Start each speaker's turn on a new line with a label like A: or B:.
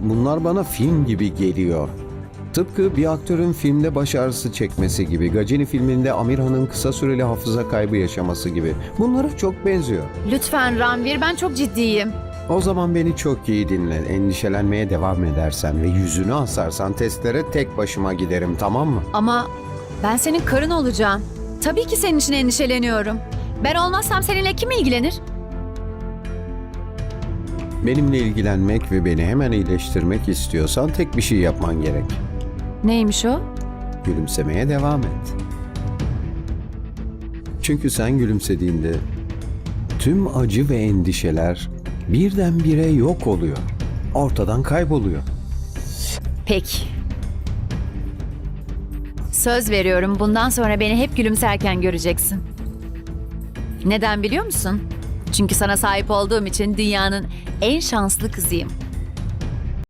A: bunlar bana film gibi geliyor. Tıpkı bir aktörün filmde baş ağrısı çekmesi gibi, Gacini filminde Amirhan'ın kısa süreli hafıza kaybı yaşaması gibi. Bunlara çok benziyor.
B: Lütfen Ranvir ben çok ciddiyim.
A: O zaman beni çok iyi dinle. Endişelenmeye devam edersen ve yüzünü asarsan testlere tek başıma giderim tamam mı?
B: Ama ben senin karın olacağım. Tabii ki senin için endişeleniyorum. Ben olmazsam seninle kim ilgilenir?
A: Benimle ilgilenmek ve beni hemen iyileştirmek istiyorsan tek bir şey yapman gerek.
B: Neymiş o?
A: Gülümsemeye devam et. Çünkü sen gülümsediğinde tüm acı ve endişeler birdenbire yok oluyor. Ortadan kayboluyor.
B: Peki. Söz veriyorum bundan sonra beni hep gülümserken göreceksin. Neden biliyor musun? Çünkü sana sahip olduğum için dünyanın en şanslı kızıyım.